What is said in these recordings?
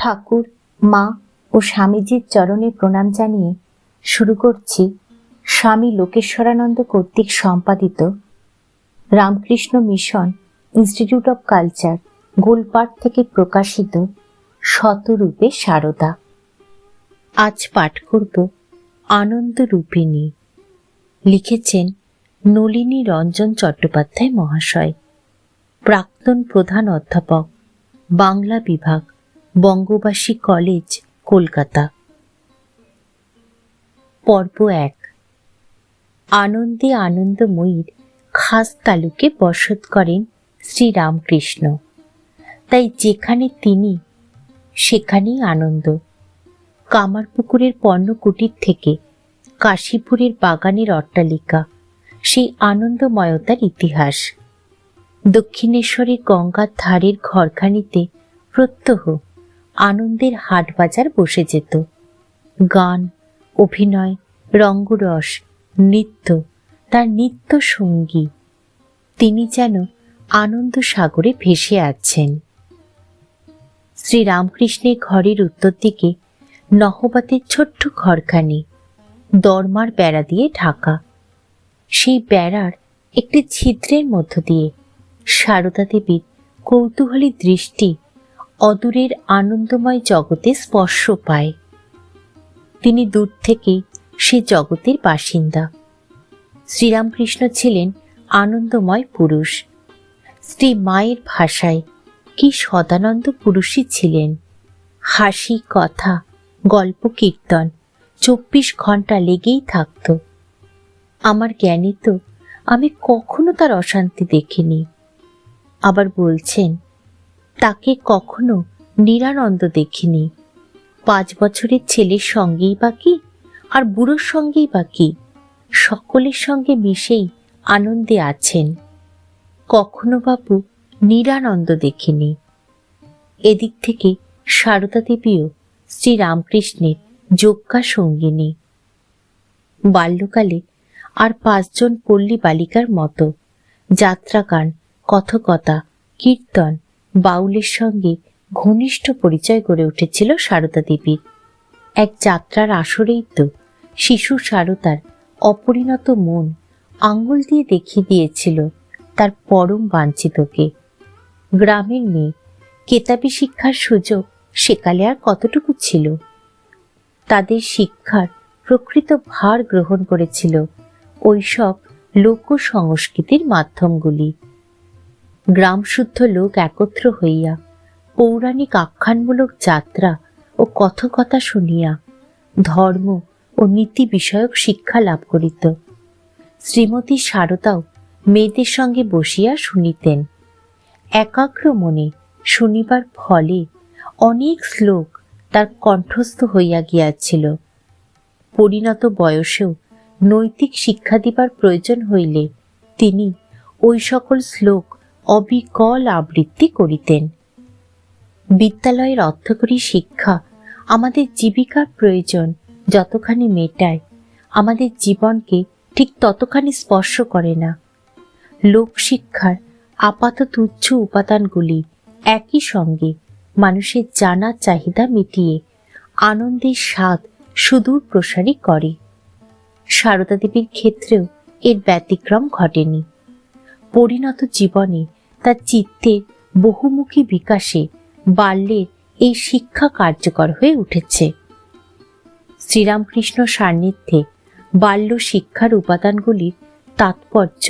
ঠাকুর, মা ও স্বামীজির চরণে প্রণাম জানিয়ে শুরু করছি স্বামী লোকেশ্বরানন্দ কর্তৃক সম্পাদিত Ramakrishna mission institute of culture Golpark থেকে প্রকাশিত শতরূপে সারদা। আজ পাঠ করব আনন্দ রূপিণী লিখেছেন নলিনী রঞ্জন চট্টোপাধ্যায় মহাশয়। প্রাক্তন প্রধান অধ্যাপক, বাংলা বিভাগ। বঙ্গবাসী কলেজ, কলকাতা। পর্ব এক। আনন্দে আনন্দময়ীর খাস তালুকে বসত করেন শ্রী রামকৃষ্ণ তাই যেখানে তিনি, সেখানেই আনন্দ। কামারপুকুরের পণ্যকুটির থেকে কাশীপুরের বাগানের অট্টালিকা, সেই আনন্দময়তার ইতিহাস। দক্ষিণেশ্বরের গঙ্গার ধারের ঘরখানিতে প্রত্যহ আনন্দের হাট বাজার বসে যেত। গান, অভিনয়, রঙ্গরস, নৃত্য, তার নিত্য সঙ্গী। তিনি যেন আনন্দ সাগরে ভেসে আছেন। শ্রী রামকৃষ্ণের ঘরের উত্তর দিকে নহবাতের ছোট্ট ঘরখানি, দরমার বেড়া দিয়ে ঢাকা। সেই বেড়ার একটি ছিদ্রের মধ্য দিয়ে সারদা দেবীর কৌতূহলী দৃষ্টি অদূরের আনন্দময় জগতে স্পর্শ পায়। তিনি দূর থেকেই সে জগতের বাসিন্দা। শ্রীরামকৃষ্ণ ছিলেন আনন্দময় পুরুষ। স্ত্রী মায়ের ভাষায় কি সদানন্দ পুরুষই ছিলেন। হাসি, কথা, গল্প, কীর্তন চব্বিশ ঘণ্টা লেগেই থাকত। আমার জ্ঞানে তো আমি কখনো তার অশান্তি দেখিনি। আবার বলছেন তাকে কখনো নিরানন্দ দেখিনি। পাঁচ বছরের ছেলের সঙ্গেই বাকি আর বুড়োর সঙ্গেই বাকি সকলের সঙ্গে মিশেই আনন্দে আছেন। কখনো বাবু নিরানন্দ দেখিনি। এদিক থেকে সারদা দেবীও শ্রী রামকৃষ্ণের যোগ্যা সঙ্গিনী। বাল্যকালে আর পাঁচজন পল্লী বালিকার মতো যাত্রাগান, কথকতা, কীর্তন বাউলের সঙ্গে ঘনিষ্ঠ পরিচয় গড়ে উঠেছিল সারদা দেবীর এক যাত্রার আসরেই তো শিশু সারদার অপরিণত মন আঙ্গুল দিয়ে দেখিয়ে দিয়েছিল তার পরম বাঞ্ছিতকে। গ্রামের মেয়ে কেতাবি শিক্ষার সুযোগ সেকালে আর কতটুকু ছিল? তাদের শিক্ষার প্রকৃত ভার গ্রহণ করেছিল ওইসব লোক সংস্কৃতির মাধ্যমগুলি। গ্রামশুদ্ধ লোক একত্র হইয়া পৌরাণিক আখ্যানমূলক যাত্রা ও কথকথা শুনিয়া ধর্ম ও নীতি বিষয়ক শিক্ষা লাভ করিত। শ্রীমতী সারদাও মেয়েদের সঙ্গে বসিয়া শুনিতেন। একাগ্র মনে শুনিবার ফলে অনেক শ্লোক তার কণ্ঠস্থ হইয়া গিয়াছিল। পরিণত বয়সেও নৈতিক শিক্ষা দিবার প্রয়োজন হইলে তিনি ওই সকল শ্লোক অবিকল আবৃত্তি করিতেন। বিদ্যালয়ের অর্থকরী শিক্ষা আমাদের জীবিকার প্রয়োজন যতখানি মেটায়, আমাদের জীবনকে ঠিক ততখানি স্পর্শ করে না। লোকশিক্ষার আপাত তুচ্ছ উপাদানগুলি একই সঙ্গে মানুষের জানার চাহিদা মিটিয়ে আনন্দের স্বাদ সুদূর প্রসারী করে। সারদা দেবীর ক্ষেত্রেও এর ব্যতিক্রম ঘটেনি। পরিণত জীবনে তার চিত্তের বহুমুখী বিকাশে বাল্যের এই শিক্ষা কার্যকর হয়ে উঠেছে। শ্রীরামকৃষ্ণ সান্নিধ্যে বাল্য শিক্ষার উপাদানগুলির তাৎপর্য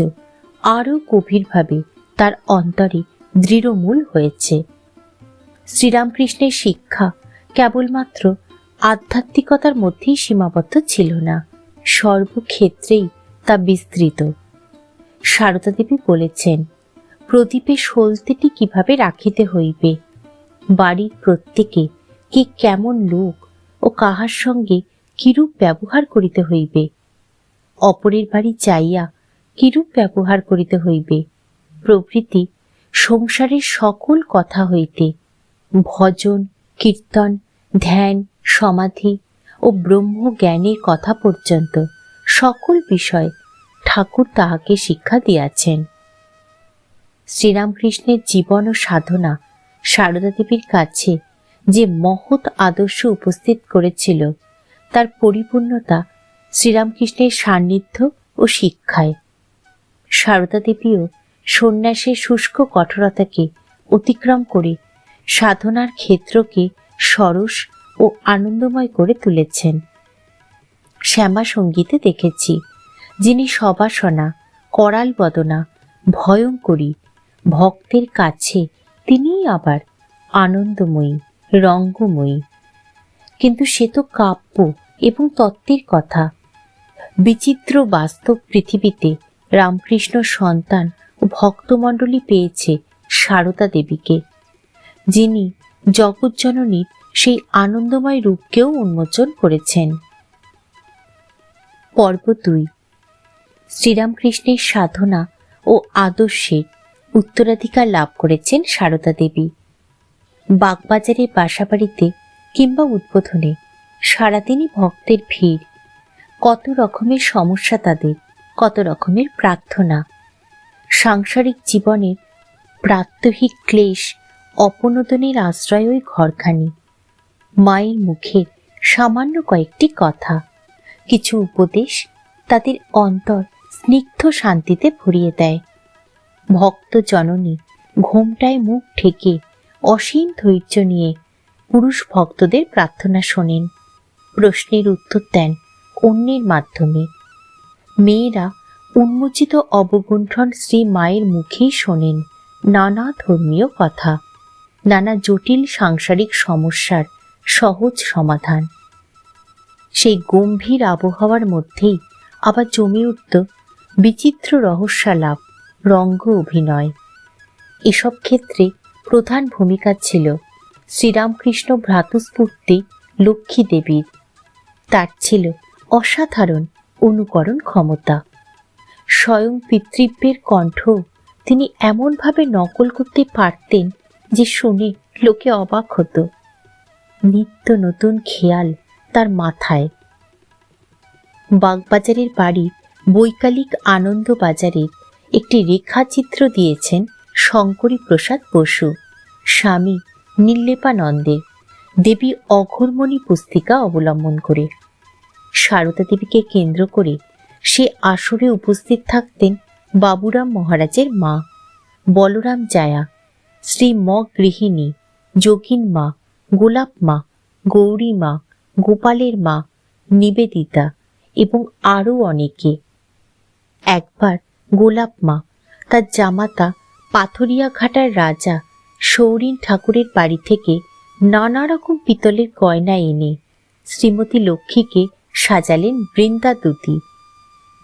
আরও গভীরভাবে তার অন্তরে দৃঢ়মূল হয়েছে। শ্রীরামকৃষ্ণের শিক্ষা কেবলমাত্র আধ্যাত্মিকতার মধ্যেই সীমাবদ্ধ ছিল না, সর্বক্ষেত্রেই তা বিস্তৃত। সারদা দেবী বলেছেন, প্রদীপে সলতেটি কীভাবে রাখিতে হইবে? বাড়ির প্রত্যেকে কে কেমন লোক ও কাহার সঙ্গে কিরূপ ব্যবহার করিতে হইবে? অপরের বাড়ি যাইয়া কিরূপ ব্যবহার করিতে হইবে? প্রভৃতি সংসারের সকল কথা হইতে, ভজন, কীর্তন, ধ্যান, সমাধি ও ব্রহ্ম জ্ঞানের কথা পর্যন্ত সকল বিষয় ঠাকুর তাহাকে শিক্ষা দিয়াছেন। শ্রীরামকৃষ্ণের জীবন ও সাধনা সারদা দেবীর কাছে যে মহৎ আদর্শ উপস্থিত করেছিল, তার পরিপূর্ণতা শ্রীরামকৃষ্ণের সান্নিধ্য ও শিক্ষায়। সারদা দেবীও সন্ন্যাসের শুষ্ক কঠোরতাকে অতিক্রম করে সাধনার ক্ষেত্রকে সরস ও আনন্দময় করে তুলেছেন। শ্যামা সঙ্গীতে দেখেছি। যিনি সবাসনা, করাল বদনা, ভয়ঙ্করী, ভক্তের কাছে তিনিই আবার আনন্দময়ী, রঙ্গময়ী। কিন্তু সে তো কাব্য এবং তত্ত্বের কথা। বিচিত্র বাস্তব পৃথিবীতে রামকৃষ্ণ সন্তান ও ভক্তমণ্ডলী পেয়েছে সারদা দেবীকে, যিনি জগজ্জননীর সেই আনন্দময় রূপকেও উন্মোচন করেছেন। পর্ব দুই শ্রীরামকৃষ্ণের সাধনা ও আদর্শের উত্তরাধিকার লাভ করেছেন সারদা দেবী। বাগবাজারের বাসাবাড়িতে কিংবা উদ্বোধনে সারাদিনই ভক্তের ভিড়। কত রকমের সমস্যা তাদের, কত রকমের প্রার্থনা। সাংসারিক জীবনের প্রাত্যহিক ক্লেশ, অপনোদনের আশ্রয় ওই ঘরখানি। মায়ের মুখের সামান্য কয়েকটি কথা। কিছু উপদেশ তাদের অন্তর স্নিগ্ধ শান্তিতে ভরিয়ে দেয়। ভক্ত জননী, ঘোমটায় মুখ ঠেকে অসীম ধৈর্য নিয়ে পুরুষ ভক্তদের প্রার্থনা শোনেন। প্রশ্নের উত্তর দেন অন্যের মাধ্যমে। মেয়েরা উন্মোচিত অবগুণ্ঠন শ্রী মায়ের মুখেই শোনেন নানা ধর্মীয় কথা, নানা জটিল সাংসারিক সমস্যার সহজ সমাধান। সেই গম্ভীর আবহাওয়ার মধ্যেই আবার জমে উঠত বিচিত্র রহস্যালাপ, রঙ্গ অভিনয়। এসব ক্ষেত্রে প্রধান ভূমিকা ছিল শ্রীরামকৃষ্ণ ভ্রাতুস্ফূর্তি লক্ষ্মী দেবীর। তার ছিল অসাধারণ অনুকরণ ক্ষমতা। স্বয়ং পিতৃব্যের কণ্ঠ তিনি এমনভাবে নকল করতে পারতেন যে শুনে লোকে অবাক হতো। নিত্য নতুন খেয়াল তার মাথায়। বাগবাজারের বাড়ি বৈকালিক আনন্দ বাজারের একটি রেখাচিত্র দিয়েছেন শঙ্করী প্রসাদ বসু, স্বামী নীল্লেপানন্দের দেবী অঘরমণি পুস্তিকা অবলম্বন করে। সারদা দেবীকে কেন্দ্র করে সে আসরে উপস্থিত থাকতেন বাবুরাম মহারাজের মা, বলরাম জায়া, শ্রী ম গৃহিণী, যোগিন মা, গোলাপ মা, গৌরী মা, গোপালের মা, নিবেদিতা এবং আরও অনেকে। একবার গোলাপ মা, তার জামাতা পাথরিয়া ঘাটার রাজা সৌরিন ঠাকুরের বাড়ি থেকে নানা রকম পিতলের গয়না এনে শ্রীমতী লক্ষ্মীকে সাজালেন বৃন্দাদুতি।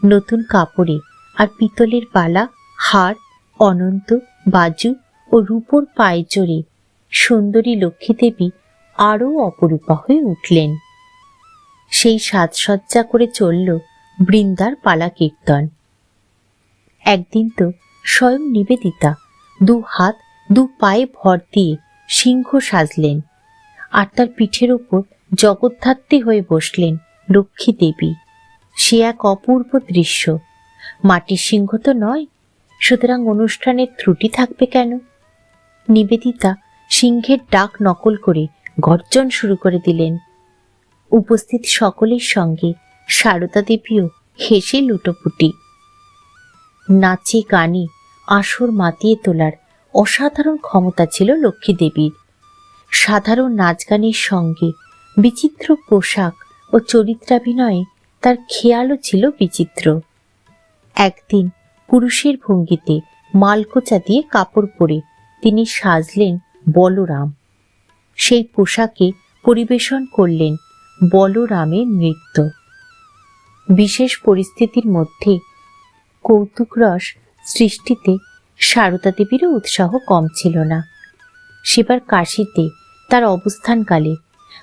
নতুন কাপড়ে আর পিতলের বালা হার, অনন্ত, বাজু ও রূপোর পায়ে চড়ে সুন্দরী লক্ষ্মীদেবী আরও অপরূপা হয়ে উঠলেন। সেই সাজসজ্জা করে চলল বৃন্দার পালা কীর্তন। একদিন তো স্বয়ং নিবেদিতা দু হাত, দু পায়ে ভর দিয়ে সিংহ সাজলেন আর তার পিঠের ওপর জগদ্ধাত্রী হয়ে বসলেন লক্ষ্মী দেবী। সে এক অপূর্ব দৃশ্য। মাটির সিংহ তো নয়, সুতরাং অনুষ্ঠানের ত্রুটি থাকবে কেন? নিবেদিতা সিংহের ডাক নকল করে গর্জন শুরু করে দিলেন। উপস্থিত সকলের সঙ্গে সারদা দেবীও হেসে লুটোপুটি। নাচে গানে আসর মাতিয়ে তোলার অসাধারণ ক্ষমতা ছিল লক্ষ্মী দেবীর। সাধারণ নাচ গানের সঙ্গে বিচিত্র পোশাক ও চরিত্রাভিনয়ে তার খেয়ালও ছিল বিচিত্র। একদিন পুরুষের ভঙ্গিতে মালকোচা দিয়ে কাপড় পরে তিনি সাজলেন বলরাম। সেই পোশাকে পরিবেশন করলেন বলরামের নৃত্য। বিশেষ পরিস্থিতির মধ্যে কৌতুকরস সৃষ্টিতে সারদা দেবীরও উৎসাহ কম ছিল না। সেবার কাশিতে তার অবস্থানকালে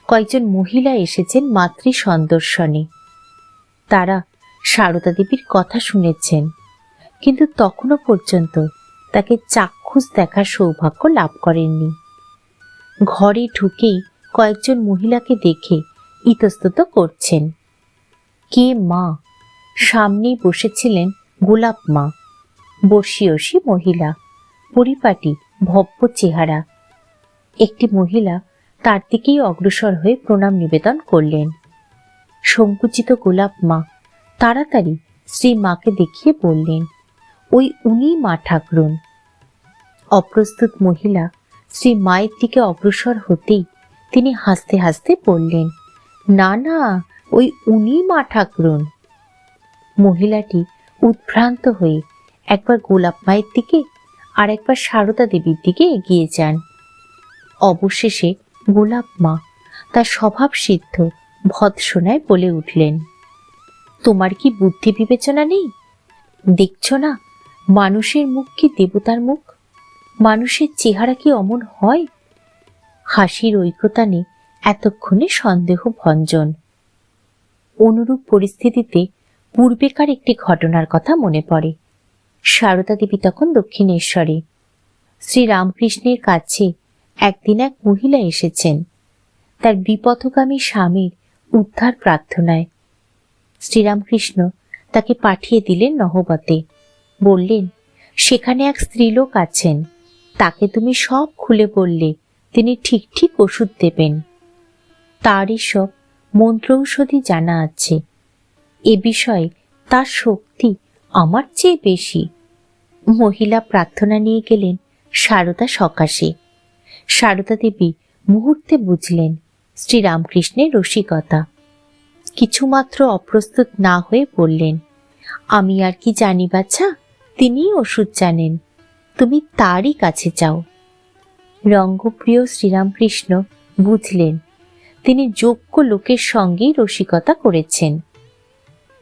কয়েকজন মহিলা এসেছেন মাতৃ সন্দর্শনে। তারা সারদা দেবীর কথা শুনেছেন, কিন্তু তখনও পর্যন্ত তাকে চাক্ষুষ দেখার সৌভাগ্য লাভ করেননি। ঘরে ঢুকেই কয়েকজন মহিলাকে দেখে ইতস্তত করছেন, কে মা? সামনেই বসেছিলেন গোলাপ মা বর্ষীয়সী মহিলা, পরিপাটি, ভব্য চেহারা। একটি মহিলা তার দিকেই অগ্রসর হয়ে প্রণাম নিবেদন করলেন। সংকুচিত গোলাপ মা তাড়াতাড়ি শ্রী মাকে দেখিয়ে বললেন, ওই উনি মা ঠাকরুন। অপ্রস্তুত মহিলা শ্রী মায়ের দিকে অগ্রসর হতেই তিনি হাসতে হাসতে বললেন, না না, ওই উনি মা ঠাকরুন। মহিলাটি উদ্ভ্রান্ত হয়ে একবার গোলাপ মায়ের দিকে আর একবার সারদা দেবীর দিকে এগিয়ে যান। অবশেষে গোলাপ মা তার স্বভাব সিদ্ধ ভৎসনায় বলে উঠলেন, তোমার কি বুদ্ধি বিবেচনা নেই? দেখছ না, মানুষের মুখ কি দেবতার মুখ? মানুষের চেহারা কি অমন হয়? হাসির ঐক্যতা ঐক্যতানে এতক্ষণে সন্দেহ ভঞ্জন অনুরূপ পরিস্থিতিতে পূর্বেকার একটি ঘটনার কথা মনে পড়ে। সারদা দেবী তখন দক্ষিণেশ্বরে। শ্রীরামকৃষ্ণের কাছে একদিন এক মহিলা এসেছেন। তার বিপথগামী স্বামীর উদ্ধার প্রার্থনায়। শ্রীরামকৃষ্ণ তাকে পাঠিয়ে দিলেন নহবতে। বললেন, সেখানে এক স্ত্রীলোক আছেন। তাকে তুমি সব খুলে বললে তিনি ঠিক ঠিক ওষুধ দেবেন। তারই সব মন্ত্রৌষধি জানা আছে। এ বিষয়ে তার শক্তি আমার চেয়ে বেশি। মহিলা প্রার্থনা নিয়ে গেলেন সারদা সকাশে। সারদা দেবী মুহূর্তে বুঝলেন শ্রীরামকৃষ্ণের রসিকতা। কিছুমাত্র অপ্রস্তুত না হয়ে বললেন, আমি আর কি জানি বাচ্চা তিনিই ওষুধ জানেন। তুমি তারই কাছে যাও। রঙ্গপ্রিয় শ্রীরামকৃষ্ণ বুঝলেন, তিনি যোগ্য লোকের সঙ্গেই রসিকতা করেছেন।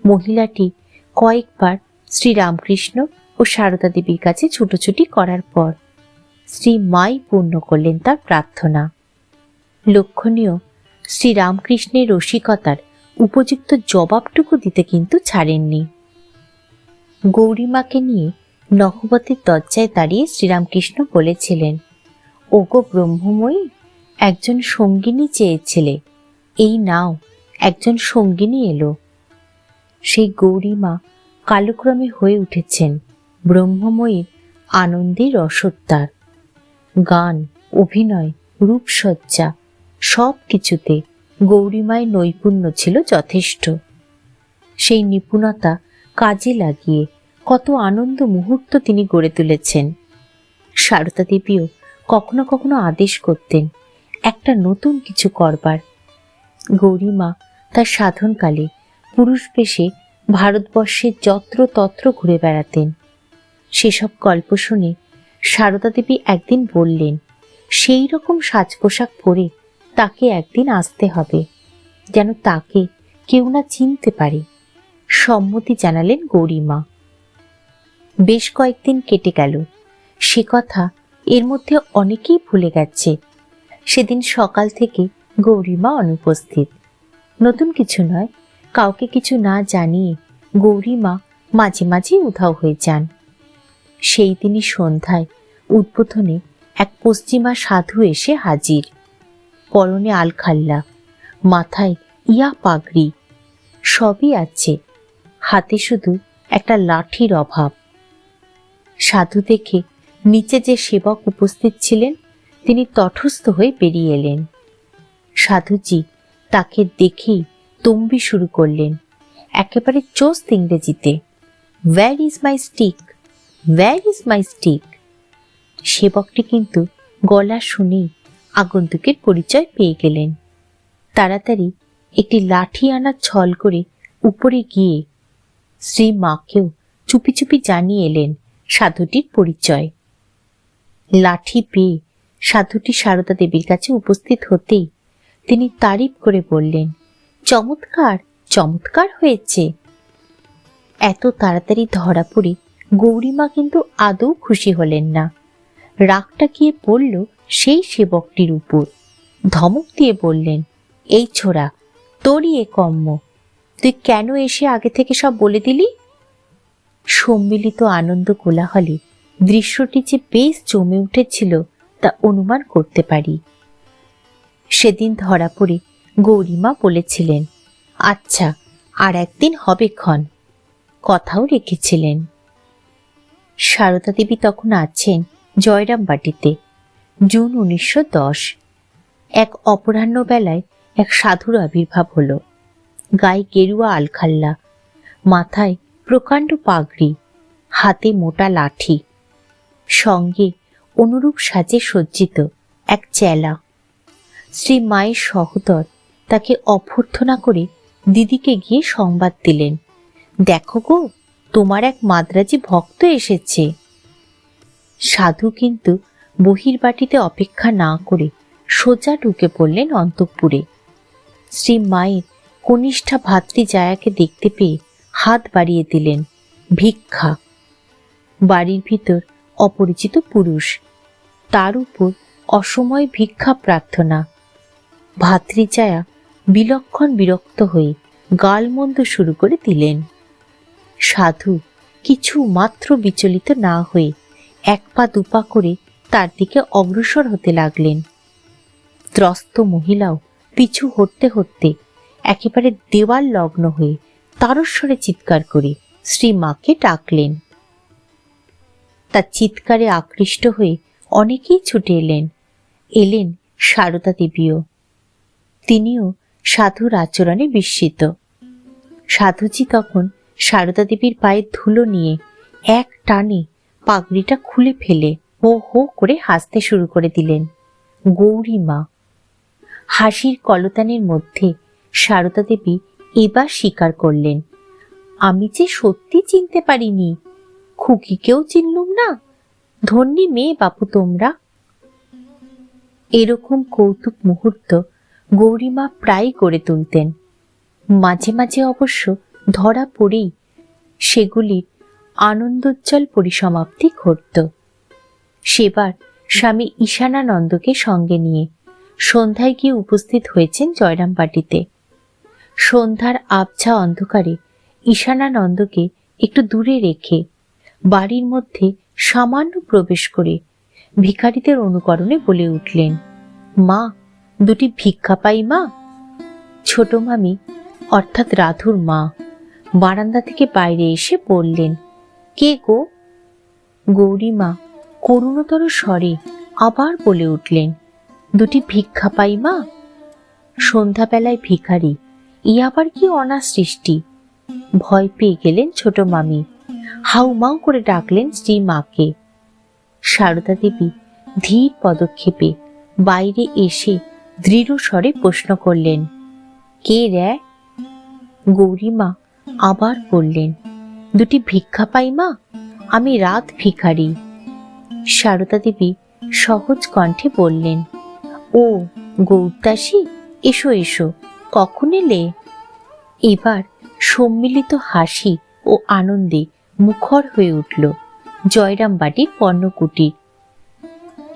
মহিলাটি কয়েকবার শ্রীরামকৃষ্ণ ও সারদা দেবীর কাছে ছুটোছুটি করার পর শ্রী মাই পূর্ণ করলেন তার প্রার্থনা। লক্ষণীয়, শ্রীরামকৃষ্ণের রসিকতার উপযুক্ত জবাবটুকু দিতে কিন্তু ছাড়েননি। গৌরীমাকে নিয়ে নহবতের দরজায় দাঁড়িয়ে শ্রীরামকৃষ্ণ বলেছিলেন, ওগো ব্রহ্মময়ী, একজন সঙ্গিনী চেয়েছিলে। এই নাও, একজন সঙ্গিনী এলো। সেই গৌরীমা কালক্রমে হয়ে উঠেছেন ব্রহ্মময়ীর আনন্দের রসোদ্দার গান, অভিনয়, রূপসজ্জা সব কিছুতে গৌরীমায় নৈপুণ্য ছিল যথেষ্ট। সেই নিপুণতা কাজে লাগিয়ে কত আনন্দ মুহূর্ত তিনি গড়ে তুলেছেন। সারদা দেবীও কখনো কখনো আদেশ করতেন, একটা নতুন কিছু করবার। গৌরীমা তার সাধনকালে পুরুষ বেশে ভারতবর্ষের যত্র তত্র ঘুরে বেড়াতেন। সেসব গল্প শুনে সারদা দেবী একদিন বললেন, সেই রকম সাজ পোশাক পরে তাকে একদিন আসতে হবে, যেন তাকে কেউ না চিনতে পারে, সম্মতি জানালেন গৌরীমা। বেশ কয়েকদিন কেটে গেল। সে কথা এর মধ্যে অনেকেই ভুলে গেছে। সেদিন সকাল থেকে গৌরীমা অনুপস্থিত। নতুন কিছু নয় কাউকে কিছু না জানিয়ে গৌরীমা মাঝে মাঝে উধাও হয়ে যান। সেই দিনই সন্ধ্যায় উদ্বোধনে এক পশ্চিমা সাধু এসে হাজির। পরনে আলখাল্লা, মাথায় ইয়া পাগড়ি, সবই আছে, হাতে শুধু একটা লাঠির অভাব। সাধু দেখে নিচে যে সেবক উপস্থিত ছিলেন, তিনি তটস্থ হয়ে বেরিয়ে এলেন। সাধুজি তাকে দেখেই তম্বি শুরু করলেন। একেবারে চোস্ত ইংরেজিতে where is my stick where is my stick সেবকটি কিন্তু গলা শুনেই আগন্তুকের পরিচয় পেয়ে গেলেন। তাড়াতাড়ি একটি লাঠি আনার ছল করে উপরে গিয়ে শ্রী মাকেও চুপি চুপি জানিয়ে এলেন সাধুটির পরিচয়। লাঠি পেয়ে সাধুটি সারদা দেবীর কাছে উপস্থিত হতেই তিনি তারিফ করে বললেন চমৎকার চমৎকার হয়েছে। এত তাড়াতাড়ি ধরা পড়ে গৌরীমা কিন্তু আদৌ খুশি হলেন না। রাগটা গিয়ে পড়ল সেই সেবকটির উপর। ধমক দিয়ে বললেন, এই ছোড়া, তোরই এ কম্ম তুই কেন এসে আগে থেকে সব বলে দিলি? সম্মিলিত আনন্দ কোলাহলে দৃশ্যটি যে বেশ জমে উঠেছিল তা অনুমান করতে পারি। সেদিন ধরা পড়ে গৌরীমা বলেছিলেন আচ্ছা আর একদিন হবে ক্ষণ। কথাও রেখেছিলেন। সারদা দেবী তখন আছেন জয়রাম বাটিতে, জুন উনিশশো দশ। এক অপরাহ্ন বেলায় এক সাধুর আবির্ভাব হলো। গায়ে গেরুয়া আলখাল্লা, মাথায় প্রকাণ্ড পাগড়ি, হাতে মোটা লাঠি, সঙ্গে অনুরূপ সাজে সজ্জিত এক চেলা। শ্রী মায়ের সহোদর তাকে অভ্যর্থনা করে দিদিকে গিয়ে সংবাদ দিলেন। দেখো গো, তোমার এক মাদ্রাজি ভক্ত এসেছে। সাধু কিন্তু বহির্বাটিতে অপেক্ষা না করে সোজা ঢুকে পড়লেন অন্তঃপুরে। শ্রী মায়ের কনিষ্ঠা ভাতৃ জায়াকে দেখতে পেয়ে হাত বাড়িয়ে দিলেন, ভিক্ষা। বাড়ির ভিতর অপরিচিত পুরুষ, তার উপর অসময় ভিক্ষা প্রার্থনা। ভাতৃজায়া বিলক্ষণ বিরক্ত হয়ে গালমন্দ শুরু করে দিলেন। সাধু কিছু মাত্র বিচলিত না হয়ে এক পা দুপা করে তার দিকে অগ্রসর হতে লাগলেন। ত্রস্ত মহিলাও পিছু হটতে হটতে একেবারে দেওয়াল লগ্ন হয়ে তারস্বরে চিৎকার করে শ্রী মাকে ডাকলেন। তার চিৎকারে আকৃষ্ট হয়ে অনেকেই ছুটে এলেন। এলেন সারদা দেবীও। তিনিও সাধুর আচরণে বিস্মিত। সাধুজি তখন সারদা দেবীর পায়ে ধুলো নিয়ে এক টানে পাগড়িটা খুলে ফেলে হো হো করে হাসতে শুরু করে দিলেন। গৌরী মা, হাসির কলতানের মধ্যে সারদা দেবী এবার স্বীকার করলেন। আমি যে সত্যি চিনতে পারিনি, খুকিকেও চিনলুম না, ধন্যী মেয়ে বাপু তোমরা। এরকম কৌতুক মুহূর্ত গৌরীমা প্রায় গড়ে তুলতেন। মাঝে মাঝে অবশ্য ধরা পড়েই সেগুলির আনন্দোজ্জ্বল পরিসমাপ্তি ঘটত। সেবার স্বামী ঈশানানন্দকে সঙ্গে নিয়ে সন্ধ্যায় গিয়ে উপস্থিত হয়েছেন জয়রামবাটিতে। সন্ধ্যার আবছা অন্ধকারে ঈশানানন্দকে একটু দূরে রেখে বাড়ির মধ্যে সামান্য প্রবেশ করে ভিখারিদের অনুকরণে বলে উঠলেন, মা দুটি ভিক্ষা পাই মা? ছোট মামি, অর্থাৎ রাধুর মা, বারান্দা থেকে বাইরে এসে বললেন, কে গো? গৌরী মা করুণতর স্বরে আবার বলে উঠলেন, দুটি ভিক্ষা পাই মা? সন্ধ্যাবেলায় ভিখারি ই আবার কি অনাসৃষ্টি ভয় পেয়ে গেলেন ছোট মামি হাউমাউ করে ডাকলেন স্ত্রী মাকে। সারদা দেবী ধীর পদক্ষেপে বাইরে এসে দৃঢ় স্বরে প্রশ্ন করলেন, কে রে? গৌরীমা আবার বললেন, দুটি ভিক্ষা পাই মা, আমি রাত ভিখারি। সারদা দেবী সহজ কণ্ঠে বললেন, ও গৌরদাসী, এসো এসো, কখন এলে? এবার সম্মিলিত হাসি ও আনন্দে মুখর হয়ে উঠল জয়রাম বাটির পণ্যকুটির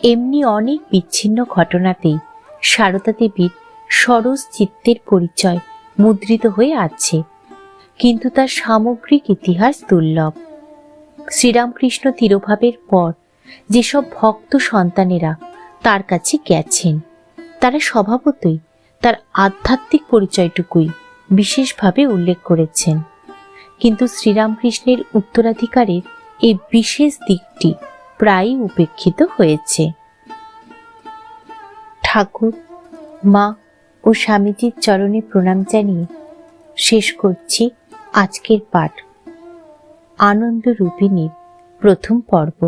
এমনি অনেক বিচ্ছিন্ন ঘটনাতেই সারদা দেবীর সরস চিত্তের পরিচয় মুদ্রিত হয়ে আছে। কিন্তু তার সামগ্রিক ইতিহাস দুর্লভ। শ্রীরামকৃষ্ণ তিরোভাবের পর যেসব ভক্ত সন্তানেরা তার কাছে গেছেন, তারা স্বভাবতই তার আধ্যাত্মিক পরিচয়টুকুই বিশেষভাবে উল্লেখ করেছেন। কিন্তু শ্রীরামকৃষ্ণের উত্তরাধিকারের এই বিশেষ দিকটি প্রায়ই উপেক্ষিত হয়েছে। ঠাকুর, মা ও স্বামীজির চরণে প্রণাম জানিয়ে শেষ করছি আজকের পাঠ। আনন্দ রূপিণীর প্রথম পর্ব।